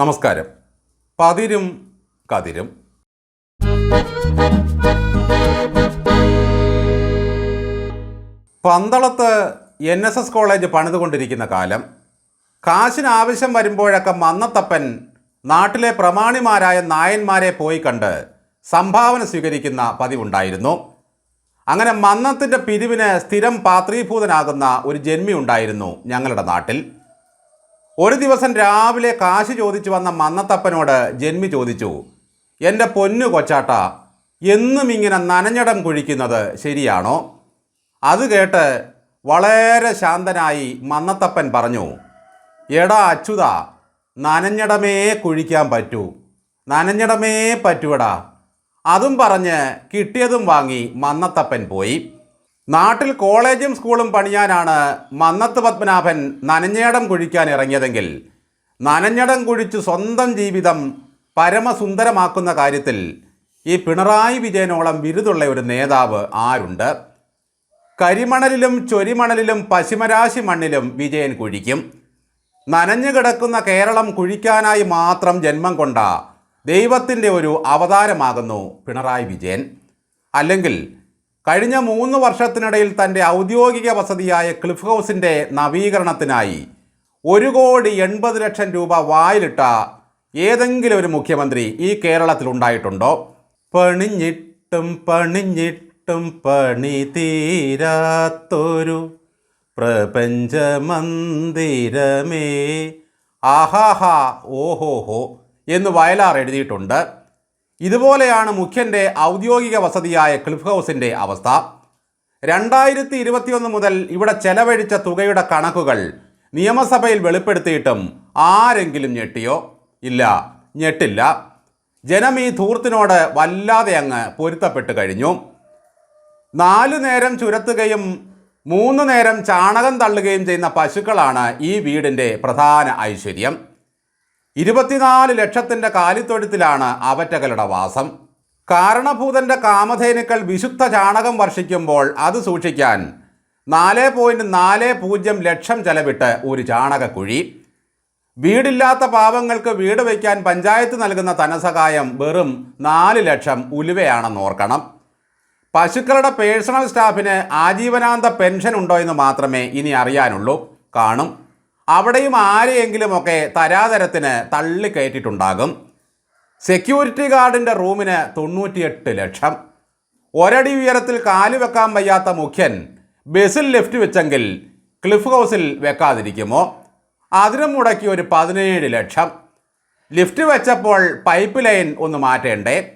നമസ്കാരം. പതിരും കതിരും. പന്തളത്ത് എൻ എസ് എസ് കോളേജ് പണിതുകൊണ്ടിരിക്കുന്ന കാലം കാശിന് ആവശ്യം വരുമ്പോഴൊക്കെ മന്നത്തപ്പൻ നാട്ടിലെ പ്രമാണിമാരായ നായന്മാരെ പോയി കണ്ട് സംഭാവന സ്വീകരിക്കുന്ന പതിവുണ്ടായിരുന്നു. അങ്ങനെ മന്നത്തിന്റെ പിരിവിന് സ്ഥിരം പാത്രീഭൂതനാകുന്ന ഒരു ജന്മി ഉണ്ടായിരുന്നു ഞങ്ങളുടെ നാട്ടിൽ. ഒരു ദിവസം രാവിലെ കാശ് ചോദിച്ചു വന്ന മന്നത്തപ്പനോട് ജന്മി ചോദിച്ചു എന്റെ പൊന്നു കൊച്ചാട്ട എന്നും ഇങ്ങനെ നനഞ്ഞടം കുഴിക്കുന്നത് ശരിയാണോ? അത് കേട്ട് വളരെ ശാന്തനായി മന്നത്തപ്പൻ പറഞ്ഞു എടാ അച്യുത നനഞ്ഞടമേ കുഴിക്കാൻ പറ്റൂ നനഞ്ഞടമേ പറ്റൂടാ. അതും പറഞ്ഞ് കിട്ടിയതും വാങ്ങി മന്നത്തപ്പൻ പോയി. നാട്ടിൽ കോളേജും സ്കൂളും പണിയാനാണ് മന്നത്ത് പത്മനാഭൻ നനഞ്ഞേടം കുഴിക്കാൻ ഇറങ്ങിയതെങ്കിൽ നനഞ്ഞടം കുഴിച്ച് സ്വന്തം ജീവിതം പരമസുന്ദരമാക്കുന്ന കാര്യത്തിൽ ഈ പിണറായി വിജയനോളം ബിരുദുള്ള ഒരു നേതാവ് ആരുണ്ട്? കരിമണലിലും ചൊരിമണലിലും പശിമരാശി മണ്ണിലും വിജയൻ കുഴിക്കും. നനഞ്ഞു കിടക്കുന്ന കേരളം കുഴിക്കാനായി മാത്രം ജന്മം കൊണ്ട ദൈവത്തിന്റെ ഒരു അവതാരമാകുന്നു പിണറായി വിജയൻ. അല്ലെങ്കിൽ കഴിഞ്ഞ മൂന്ന് വർഷത്തിനിടയിൽ തന്റെ ഔദ്യോഗിക വസതിയായ ക്ലിഫ് ഹൗസിന്റെ നവീകരണത്തിനായി ഒരു കോടി എൺപത് ലക്ഷം രൂപ വായിലിട്ട ഏതെങ്കിലും ഒരു മുഖ്യമന്ത്രി ഈ കേരളത്തിൽ ഉണ്ടായിട്ടുണ്ടോ? പണിഞ്ഞിട്ടും പണിഞ്ഞിട്ടും പണി തീരാത്തൊരു പ്രപഞ്ചമന്ദിരമേ. ആഹാഹാ ഓഹോഹോ എന്ന് വയലാർ എഴുതിയിട്ടുണ്ട്. ഇതുപോലെയാണ് മുഖ്യന്റെ ഔദ്യോഗിക വസതിയായ ക്ലിഫ് ഹൗസിന്റെ അവസ്ഥ. രണ്ടായിരത്തി ഇരുപത്തിയൊന്ന് മുതൽ ഇവിടെ ചെലവഴിച്ച തുകയുടെ കണക്കുകൾ നിയമസഭയിൽ വെളിപ്പെടുത്തിയിട്ടും ആരെങ്കിലും ഞെട്ടിയോ? ഇല്ല ഞെട്ടില്ല. ജനം ഈ ധൂർത്തിനോട് വല്ലാതെ അങ്ങ് പൊരുത്തപ്പെട്ട് കഴിഞ്ഞു. നാലു നേരം ചുരത്തുകയും മൂന്ന് നേരം ചാണകം തള്ളുകയും ചെയ്യുന്ന പശുക്കളാണ് ഈ വീടിന്റെ പ്രധാന ഐശ്വര്യം. ഇരുപത്തിനാല് ലക്ഷത്തിന്റെ കാലിത്തൊഴുത്തിലാണ് അവറ്റകളുടെ വാസം. കാരണഭൂതന്റെ കാമധേനുക്കൾ വിശുദ്ധ ചാണകം വർഷിക്കുമ്പോൾ അത് സൂക്ഷിക്കാൻ നാല് പോയിന്റ് നാല് പൂജ്യം ലക്ഷം ചെലവിട്ട് ഒരു ചാണകക്കുഴി. വീടില്ലാത്ത പാവങ്ങൾക്ക് വീട് വയ്ക്കാൻ പഞ്ചായത്ത് നൽകുന്ന ധനസഹായം വെറും നാല് ലക്ഷം ഉലുവയാണെന്ന് ഓർക്കണം. പശുക്കളുടെ പേഴ്സണൽ സ്റ്റാഫിന് ആജീവനാന്ത പെൻഷൻ ഉണ്ടോ എന്ന് മാത്രമേ ഇനി അറിയാനുള്ളൂ. കാണും. അവിടെയും ആരെയെങ്കിലുമൊക്കെ തരാതരത്തിന് തള്ളിക്കയറ്റിട്ടുണ്ടാകും സെക്യൂരിറ്റി ഗാർഡിന്റെ റൂമിന് തൊണ്ണൂറ്റിയെട്ട് ലക്ഷം. ഒരടി ഉയരത്തിൽ കാലു വെക്കാൻ വയ്യാത്ത മുഖ്യൻ ബസ്സിൽ ലിഫ്റ്റ് വെച്ചെങ്കിൽ ക്ലിഫ് ഹൗസിൽ വെക്കാതിരിക്കുമോ? അതിനും മുടക്കി ഒരു പതിനേഴ് ലക്ഷം. ലിഫ്റ്റ് വെച്ചപ്പോൾ പൈപ്പ് ലൈൻ ഒന്ന് മാറ്റേണ്ടേ?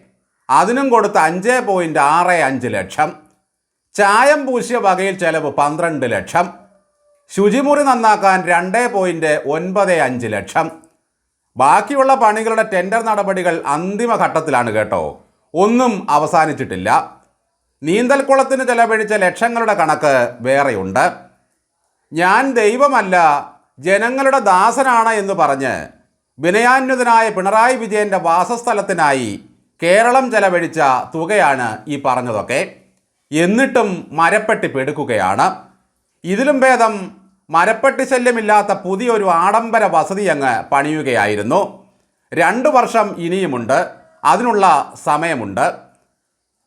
അതിനും കൊടുത്ത് അഞ്ച് പോയിന്റ് ആറ് അഞ്ച് ലക്ഷം. ചായം പൂശിയ വകയിൽ ചിലവ് പന്ത്രണ്ട് ലക്ഷം. ശുചിമുറി നന്നാക്കാൻ രണ്ട് പോയിന്റ് ഒൻപത് അഞ്ച് ലക്ഷം. ബാക്കിയുള്ള പണികളുടെ ടെൻഡർ നടപടികൾ അന്തിമഘട്ടത്തിലാണ് കേട്ടോ. ഒന്നും അവസാനിച്ചിട്ടില്ല. നീന്തൽക്കുളത്തിന് ചെലവഴിച്ച ലക്ഷങ്ങളുടെ കണക്ക് വേറെയുണ്ട്. ഞാൻ ദൈവമല്ല ജനങ്ങളുടെ ദാസനാണ് എന്ന് പറഞ്ഞ് വിനയാന്വിതനായ പിണറായി വിജയന്റെ വാസസ്ഥലത്തിനായി കേരളം ചെലവഴിച്ച തുകയാണ് ഈ പറഞ്ഞതൊക്കെ. എന്നിട്ടും മരപ്പെട്ടി പെടുക്കുകയാണ്. ഇതിലും ഭേദം മരപ്പെട്ടി ശല്യമില്ലാത്ത പുതിയൊരു ആഡംബര വസതി അങ്ങ് പണിയുകയായിരുന്നു. രണ്ടു വർഷം ഇനിയുമുണ്ട്. അതിനുള്ള സമയമുണ്ട്.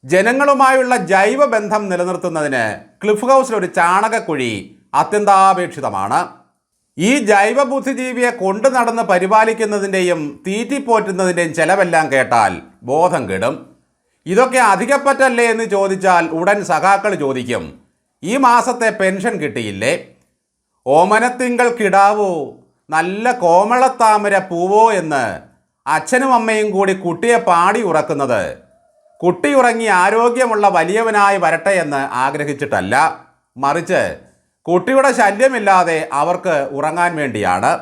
ജനങ്ങളുമായുള്ള ജൈവ ബന്ധം നിലനിർത്തുന്നതിന് ക്ലിഫ് ഹൗസിൽ ഒരു ചാണകക്കുഴി അത്യന്താപേക്ഷിതമാണ്. ഈ ജൈവ ബുദ്ധിജീവിയെ കൊണ്ടു നടന്ന് പരിപാലിക്കുന്നതിന്റെയും തീറ്റിപ്പോറ്റുന്നതിന്റെയും ചെലവെല്ലാം കേട്ടാൽ ബോധം കെടും. ഇതൊക്കെ അധികപ്പറ്റല്ലേ എന്ന് ചോദിച്ചാൽ ഉടൻ സഖാക്കൾ ചോദിക്കും. ഈ മാസത്തെ പെൻഷൻ കിട്ടിയില്ലേ? ഓമനത്തിങ്കൾ കിടാവോ നല്ല കോമളത്താമര പൂവോ എന്ന് അച്ഛനും അമ്മയും കൂടി കുട്ടിയെ പാടി ഉറക്കുന്നത്. കുട്ടി ഉറങ്ങി ആരോഗ്യമുള്ള വലിയവനായി വരട്ടെ എന്ന് ആഗ്രഹിച്ചിട്ടല്ല. മറിച്ച് കുട്ടിയുടെ ശല്യമില്ലാതെ അവർക്ക് ഉറങ്ങാൻ വേണ്ടിയാണ്.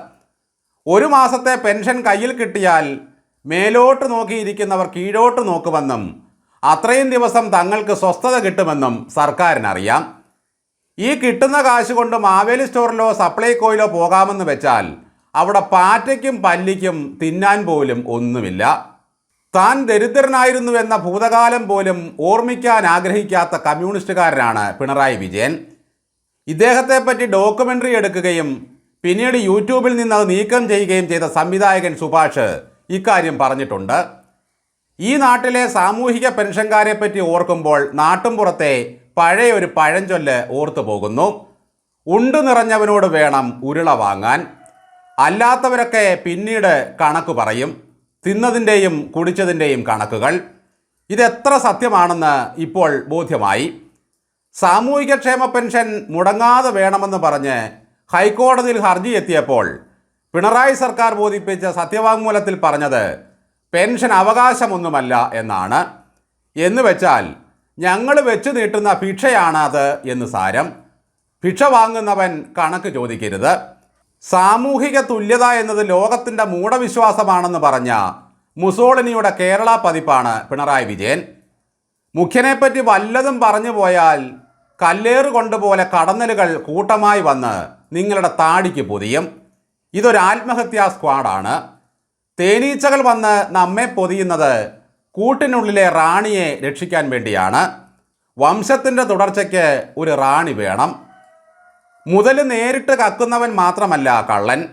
ഒരു മാസത്തെ പെൻഷൻ കയ്യിൽ കിട്ടിയാൽ മേലോട്ട് നോക്കിയിരിക്കുന്നവർ കീഴോട്ട് നോക്കുമെന്നും അത്രയും ദിവസം തങ്ങൾക്ക് സ്വസ്ഥത കിട്ടുമെന്നും സർക്കാരിനറിയാം. ഈ കിട്ടുന്ന കാശ് കൊണ്ട് മാവേലി സ്റ്റോറിലോ സപ്ലൈകോയിലോ പോകാമെന്ന് വെച്ചാൽ അവിടെ പാറ്റയ്ക്കും പല്ലിക്കും തിന്നാൻ പോലും ഒന്നുമില്ല. താൻ ദരിദ്രനായിരുന്നുവെന്ന ഭൂതകാലം പോലും ഓർമ്മിക്കാൻ ആഗ്രഹിക്കാത്ത കമ്മ്യൂണിസ്റ്റുകാരനാണ് പിണറായി വിജയൻ. ഇദ്ദേഹത്തെ പറ്റി ഡോക്യുമെന്ററി എടുക്കുകയും പിന്നീട് യൂട്യൂബിൽ നിന്ന് അത് നീക്കം ചെയ്യുകയും ചെയ്ത സംവിധായകൻ സുഭാഷ് ഇക്കാര്യം പറഞ്ഞിട്ടുണ്ട്. ഈ നാട്ടിലെ സാമൂഹിക പെൻഷൻകാരെ പറ്റി ഓർക്കുമ്പോൾ നാട്ടുംപുറത്തെ പഴയ ഒരു പഴഞ്ചൊല്ല് ഓർത്തു പോകുന്നു. ഉണ്ട് നിറഞ്ഞവനോട് വേണം ഉരുള വാങ്ങാൻ. അല്ലാത്തവരൊക്കെ പിന്നീട് കണക്ക് പറയും. തിന്നതിന്റെയും കുടിച്ചതിന്റെയും കണക്കുകൾ. ഇതെത്ര സത്യമാണെന്ന് ഇപ്പോൾ ബോധ്യമായി. സാമൂഹികക്ഷേമ പെൻഷൻ മുടങ്ങാതെ വേണമെന്ന് പറഞ്ഞ് ഹൈക്കോടതിയിൽ ഹർജി എത്തിയപ്പോൾ പിണറായി സർക്കാർ ബോധിപ്പിച്ച സത്യവാങ്മൂലത്തിൽ പറഞ്ഞത് പെൻഷൻ അവകാശമൊന്നുമല്ല എന്നാണ്. എന്ന് വെച്ചാൽ ഞങ്ങൾ വെച്ച് നീട്ടുന്ന ഭിക്ഷയാണത് എന്ന് സാരം. ഭിക്ഷ വാങ്ങുന്നവൻ കണക്ക് ചോദിക്കരുത്. സാമൂഹിക തുല്യത എന്നത് ലോകത്തിന്റെ മൂഢവിശ്വാസമാണെന്ന് പറഞ്ഞ മുസോളിനിയുടെ കേരള പതിപ്പാണ് പിണറായി വിജയൻ. മുഖ്യനെപ്പറ്റി വല്ലതും പറഞ്ഞു പോയാൽ കല്ലേറ് കൊണ്ടുപോലെ കടന്നലുകൾ കൂട്ടമായി വന്ന് നിങ്ങളുടെ താടിക്ക് പൊതിയും. ഇതൊരു ആത്മഹത്യാ സ്ക്വാഡാണ്. തേനീച്ചകൾ വന്ന് നമ്മെ പൊതിയുന്നത് കൂട്ടിനുള്ളിലെ റാണിയെ രക്ഷിക്കാൻ വേണ്ടിയാണ്. വംശത്തിന്റെ തുടർച്ചയ്ക്ക് ഒരു റാണി വേണം. മുതൽ നേരിട്ട് കക്കുന്നവൻ മാത്രമല്ല കള്ളൻ.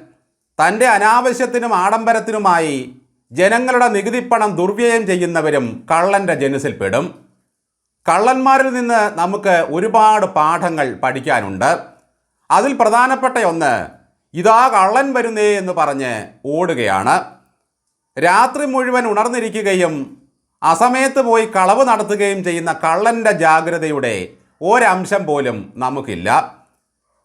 തന്റെ അനാവശ്യത്തിനും ആഡംബരത്തിനുമായി ജനങ്ങളുടെ നികുതിപ്പണം ദുർവ്യയം ചെയ്യുന്നവരും കള്ളന്റെ ജനുസിൽപ്പെടും. കള്ളന്മാരിൽ നിന്ന് നമുക്ക് ഒരുപാട് പാഠങ്ങൾ പഠിക്കാനുണ്ട്. അതിൽ പ്രധാനപ്പെട്ട ഒന്ന് ഇതാ കള്ളൻ വരുന്നേ എന്ന് പറഞ്ഞ് ഓടുകയാണ്. രാത്രി മുഴുവൻ ഉണർന്നിരിക്കുകയും അസമയത്ത് പോയി കളവ് നടത്തുകയും ചെയ്യുന്ന കള്ളന്റെ ജാഗ്രതയുടെ ഒരംശം പോലും നമുക്കില്ല.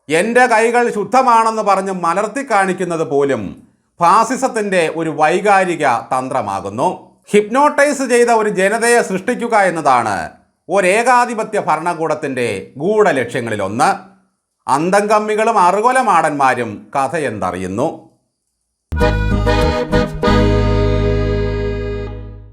എന്റെ കൈകൾ ശുദ്ധമാണെന്ന് പറഞ്ഞ് മലർത്തി കാണിക്കുന്നത് പോലും ഫാസിസത്തിന്റെ ഒരു വൈകാരിക തന്ത്രമാകുന്നു. ഹിപ്നോട്ടൈസ് ചെയ്ത ഒരു ജനതയെ സൃഷ്ടിക്കുക എന്നതാണ് ഒരേകാധിപത്യ ഭരണകൂടത്തിന്റെ ഗൂഢലക്ഷ്യങ്ങളിലൊന്ന്. അന്തംകമ്മികളും അറുകൊലമാടന്മാരും കഥയെന്തറിയുന്നു